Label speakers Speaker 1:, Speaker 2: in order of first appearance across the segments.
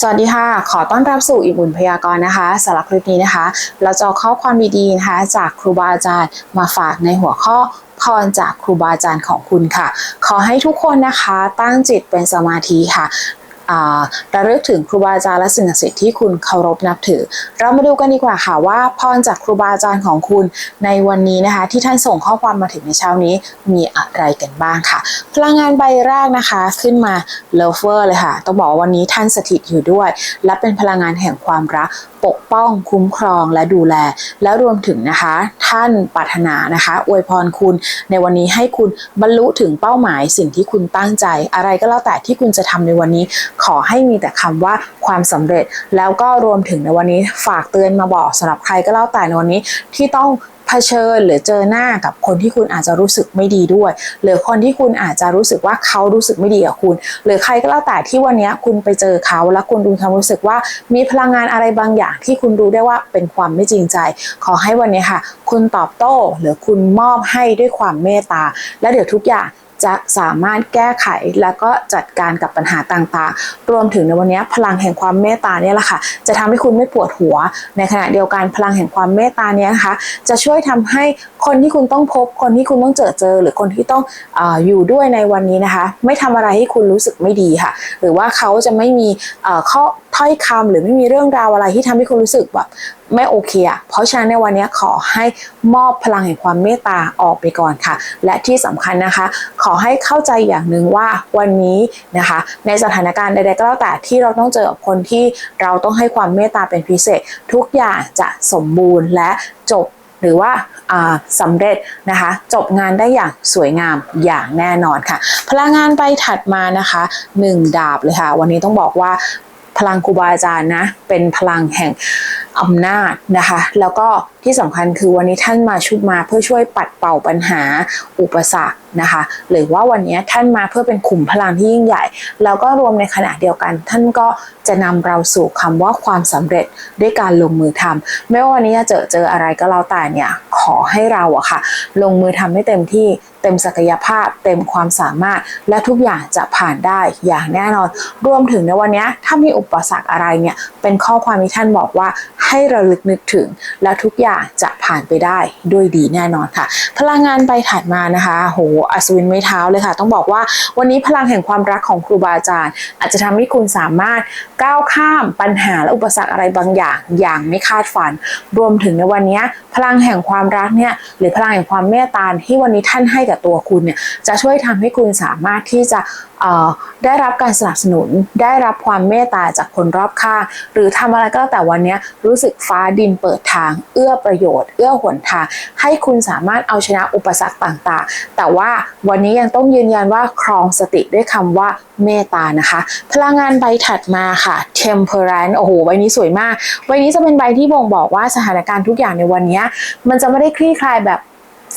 Speaker 1: สวัสดีค่ะ ขอต้อนรับสู่อิ่มอุ่นพยากรณ์นะคะสำหรับคลิปนี้นะคะ เราจะเข้อความดีๆนะคะ จากครูบาอาจารย์มาฝากในหัวข้อพรจากครูบาอาจารย์ของคุณค่ะ ขอให้ทุกคนนะคะตั้งจิตเป็นสมาธิค่ะ ระลึกถึงครูบาอาจารย์และสิ่งศักดิ์สิทธิ์ที่คุณเคารพนับถือ เรามาดูกันดีกว่าค่ะว่าพรจากครูบาอาจารย์ของคุณในวันนี้นะคะ ที่ท่านส่งข้อความมาถึงในเช้านี้มีอะไรกันบ้างค่ะ พลังงานใบแรกนะคะขึ้นมาเลเวอร์เลยค่ะ ต้องบอกว่าวันนี้ท่านสถิตอยู่ด้วย และเป็นพลังงานแห่งความรักปกป้องคุ้มครองและดูแล แล้วรวมถึงนะคะ ท่านปรารถนานะคะอวยพรคุณในวันนี้ให้คุณบรรลุถึงเป้าหมายสิ่งที่คุณตั้งใจ อะไรก็แล้วแต่ที่คุณจะทำในวันนี้ ขอให้มีแต่คำว่าความสำเร็จ แล้วก็รวมถึงในวันนี้ฝากเตือนมาบอกสำหรับใครก็แล้วแต่ในวันนี้ที่ต้อง เผชิญหรือเจอหน้ากับคนที่คุณอาจจะรู้สึกไม่ดีด้วย หรือคนที่คุณอาจจะรู้สึกว่าเขารู้สึกไม่ดีกับคุณ หรือใครก็แล้วแต่ที่วันนี้คุณไปเจอเขาแล้วคุณดูความรู้สึกว่ามีพลังงานอะไรบางอย่างที่คุณรู้ได้ว่าเป็นความไม่จริงใจ ขอให้วันนี้ค่ะ คุณตอบโต้หรือคุณมอบให้ด้วยความเมตตา และเดี๋ยวทุกอย่าง จะสามารถแก้ไขแล้วก็จัดการกับปัญหาต่างๆ รวมถึงในวันนี้พลังแห่งความเมตตาเนี่ยแหละค่ะ จะทำให้คุณไม่ปวดหัว ในขณะเดียวกันพลังแห่งความเมตตาเนี่ยนะคะ จะช่วยทำให้คนที่คุณต้องพบ คนที่คุณต้องเจอเจอ หรือคนที่ต้องออยู่ด้วยในวันนี้นะคะ ไม่ทำอะไรให้คุณรู้สึกไม่ดีค่ะ หรือว่าเขาจะไม่มีข้อถ้อยคำหรือไม่มีเรื่องราวอะไรที่ทำให้คุณรู้สึกแบบ ไม่โอเคอะเพราะฉะนั้นในวันนี้ขอให้มอบพลังแห่งความเมตตาออกไปก่อนค่ะ และที่สำคัญนะคะ ขอให้เข้าใจอย่างหนึ่งว่าวันนี้นะคะ ในสถานการณ์ใดๆก็แล้วแต่ที่เราต้องเจอกับคนที่เราต้องให้ความเมตตาเป็นพิเศษ ทุกอย่างจะสมบูรณ์และจบหรือว่าสำเร็จนะคะ จบงานได้อย่างสวยงามอย่างแน่นอนค่ะ พลังงานใบถัดมานะคะหนึ่งดาบเลยค่ะ วันนี้ต้องบอกว่าพลังครูบาอาจารย์นะ เป็นพลังแห่ง อำนาจนะคะ แล้วก็ที่สำคัญคือวันนี้ท่านมาชุบมาเพื่อช่วยปัดเป่าปัญหาอุปสรรคนะคะ หรือว่าวันนี้ท่านมาเพื่อเป็นขุมพลังที่ยิ่งใหญ่ แล้วก็รวมในขณะเดียวกัน ท่านก็จะนำเราสู่คำว่าความสำเร็จด้วยการลงมือทำไม่ว่าวันนี้จะเจอเจออะไรก็แล้วแต่เนี่ยขอให้เราอะค่ะ ลงมือทำให้เต็มที่เต็มศักยภาพ เต็มความสามารถ และทุกอย่างจะผ่านได้อย่างแน่นอน รวมถึงในวันนี้ถ้ามีอุปสรรคอะไรเนี่ยเป็นข้อความที่ท่านบอกว่าให้ระลึกนึกถึง และทุกอย่างจะผ่านไปได้ด้วยดีแน่นอนค่ะ พลังงานใบถัดมานะคะโหอัศวินไม้เท้าเลยค่ะ ต้องบอกว่าวันนี้พลังแห่งความรักของครูบาอาจารย์ อาจจะทำให้คุณสามารถก้าวข้ามปัญหาและอุปสรรคอะไรบางอย่าง อย่างไม่คาดฝัน รวมถึงในวันนี้พลังแห่งความรักเนี่ยหรือพลังแห่งความเมตตาที่วันนี้ท่านให้กับตัวคุณเนี่ยจะช่วยทำให้คุณสามารถที่จะเอ่อได้รับการสนับสนุนได้รับความเมตตาจากคนรอบข้างหรือทำอะไรก็แล้วแต่วันนี้รู้สึกฟ้าดินเปิดทาง เอื้อประโยชน์ เอื้อหนทาง ให้คุณสามารถเอาชนะอุปสรรคต่างๆ แต่ว่าว่าวันนี้ยังต้องยืนยันว่าครองสติด้วยคำว่าเมตตานะคะ พลังงานใบถัดมาค่ะ temperance โอ้โหใบนี้สวยมาก ใบนี้จะเป็นใบที่บ่งบอกว่าสถานการณ์ทุกอย่างในวันนี้ มันจะไม่ได้คลี่คลายแบบ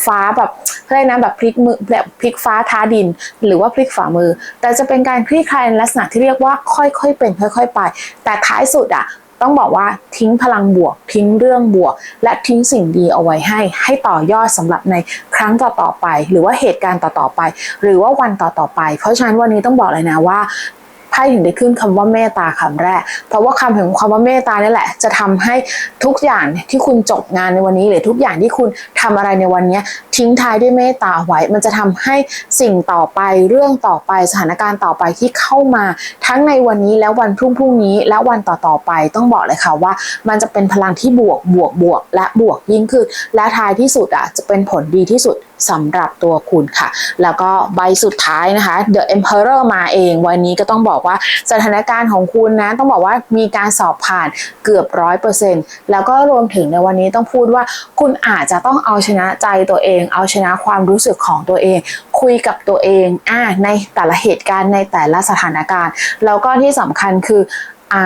Speaker 1: ฟ้าแบบอะไรนะแบบพลิกมือแบบพลิกฟ้าท้าดิน หรือว่าพลิกฝ่ามือ แต่จะเป็นการคลี่คลายในลักษณะที่เรียกว่าค่อยๆเป็นค่อย ๆ ไป แต่ท้ายสุดอะ ต้องบอกว่าทิ้งพลังบวก ทิ้งเรื่องบวก และทิ้งสิ่งดีเอาไว้ให้ ให้ต่อยอดสำหรับในครั้งต่อๆไป หรือว่าเหตุการณ์ต่อๆไป หรือว่าวันต่อๆไป เพราะฉะนั้นวันนี้ต้องบอกเลยนะว่าไพ่ถึงได้ขึ้นคำว่าเมตตาคำแรก เพราะว่าคำถึงควาว่าเมตตานี่แหละ จะทำให้ทุกอย่างที่คุณจบงานในวันนี้ หรือทุกอย่างที่คุณทำอะไรในวันนี้ ทิ้งท้ายด้วยเมตตาไว้ มันจะทำให้สิ่งต่อไปเรื่องต่อไปสถานการณ์ต่อไปที่เข้ามาทั้งในวันนี้แล้ววันพรุ่งพรุ่งนี้ และวันต่อๆไปต้องบอกเลยค่ะว่า มันจะเป็นพลังที่บวกบวกบวก และบวกยิ่งขึ้น และท้ายที่สุดอะจะเป็นผลดีที่สุดสำหรับตัวคุณค่ะ แล้วก็ใบสุดท้ายนะคะ The Emperor มาเอง วันนี้ก็ต้องบอกว่าสถานการณ์ของคุณนะ ต้องบอกว่ามีการสอบผ่านเกือบร้อยเปอร์เซ็นต์แล้วก็รวมถึงในวันนี้ต้องพูดว่าคุณอาจจะต้องเอาชนะใจตัวเองเอาชนะความรู้สึกของตัวเอง คุยกับตัวเองอ่าในแต่ละเหตุการณ์ในแต่ละสถานการณ์ แล้วก็ที่สำคัญคือ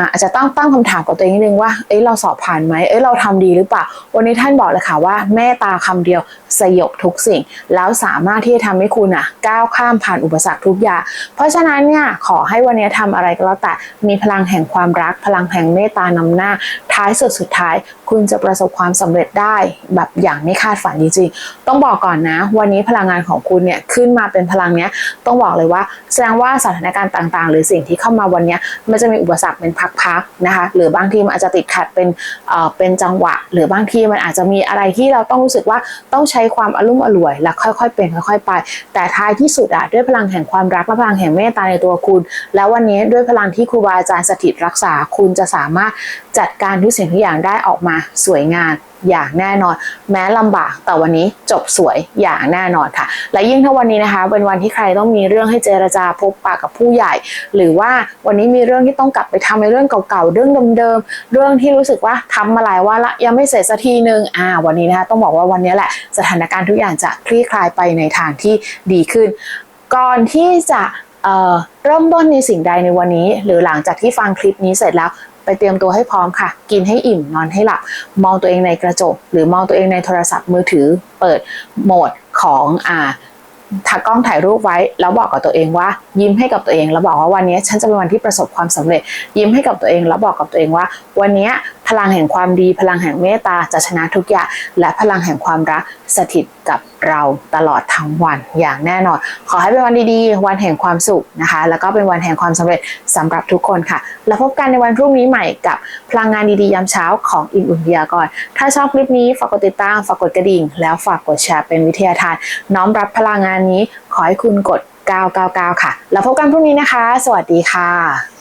Speaker 1: อาจจะต้องตั้งคำถามกับตัวเองนิดนึงว่า เอ้ยเราสอบผ่านไหมเอ้ยเราทำดีหรือเปล่า วันนี้ท่านบอกเลยค่ะว่าแม่ตาคำเดียวสยบทุกสิ่ง แล้วสามารถที่จะทำให้คุณอะก้าวข้ามผ่านอุปสรรคทุกอย่าง เพราะฉะนั้นเนี่ยขอให้วันนี้ทำอะไรก็แล้วแต่มีพลังแห่งความรัก พลังแห่งเมตตานำหน้า ท้ายสุดสุดท้าย คุณจะประสบความสำเร็จได้แบบอย่างไม่คาดฝันจริงๆต้องบอกก่อนนะ วันนี้พลังงานของคุณเนี่ยขึ้นมาเป็นพลังเนี้ยต้องบอกเลยว่า แสดงว่าสถานการณ์ต่าง ๆ หรือสิ่งที่เข้ามาวันนี้มันจะมีอุปสรรคเป็นพักๆนะคะ หรือบางทีมันอาจจะติดขัดเป็นเอ่อเป็นจังหวะ หรือบางทีมันอาจจะมีอะไรที่เราต้องรู้สึกว่าต้องใช้ความอารมณ์อร่วย และค่อยๆเป็นค่อยๆไป แต่ท้ายที่สุดอะด้วยพลังแห่งความรักและพลังแห่งเมตตาในตัวคุณ แล้ววันนี้ด้วยพลังที่ครูบาอาจารย์สถิตรักษาคุณจะสามารถจัดการทุกสิ่งทุกอย่างได้ออกมาสวยงาม อย่างแน่นอน แม้ลำบากแต่วันนี้จบสวยอย่างแน่นอนค่ะ และยิ่งถ้าวันนี้นะคะ เป็นวันที่ใครต้องมีเรื่องให้เจรจาพบปะกับผู้ใหญ่ หรือว่าวันนี้มีเรื่องที่ต้องกลับไปทำในเรื่องเก่าๆเรื่องเดิมๆเรื่องที่รู้สึกว่าทำมาหลายวันละยังไม่เสร็จสักทีหนึ่งอ่า วันนี้นะคะต้องบอกว่าวันนี้แหละสถานการณ์ทุกอย่างจะคลี่คลายไปในทางที่ดีขึ้น ก่อนที่จะ เเริ่มต้นในสิ่งใดในวันนี้ หรือหลังจากที่ฟังคลิปนี้เสร็จแล้วไปเตรียมตัวให้พร้อมค่ะ กินให้อิ่มนอนให้หลับ มองตัวเองในกระจก หรือมองตัวเองในโทรศัพท์มือถือ เปิดโหมดของอ่าถ่ายกล้องถ่ายรูปไว้ แล้วบอกกับตัวเองว่า ยิ้มให้กับตัวเอง แล้วบอกว่าวันนี้ฉันจะเป็นวันที่ประสบความสำเร็จ ยิ้มให้กับตัวเอง แล้วบอกกับตัวเองว่า วันนี้ พลังแห่งความดี พลังแห่งเมตตาจะชนะทุกอย่าง และพลังแห่งความรักสถิตกับเราตลอดทั้งวันอย่างแน่นอน ขอให้เป็นวันดีๆ วันแห่งความสุขนะคะ แล้วก็เป็นวันแห่งความสำเร็จสำหรับทุกคนค่ะ แล้วพบกันในวันพรุ่งนี้ใหม่กับพลังงานดีๆยามเช้าของอิมอุ่นพยากรถ้าชอบคลิปนี้ฝากกดติดตามฝากกดกระดิ่ง แล้วฝากกดแชร์เป็นวิทยาทาน น้อมรับพลังงานนี้ขอให้คุณกด 999 ค่ะ แล้วพบกันพรุ่งนี้นะคะ สวัสดีค่ะ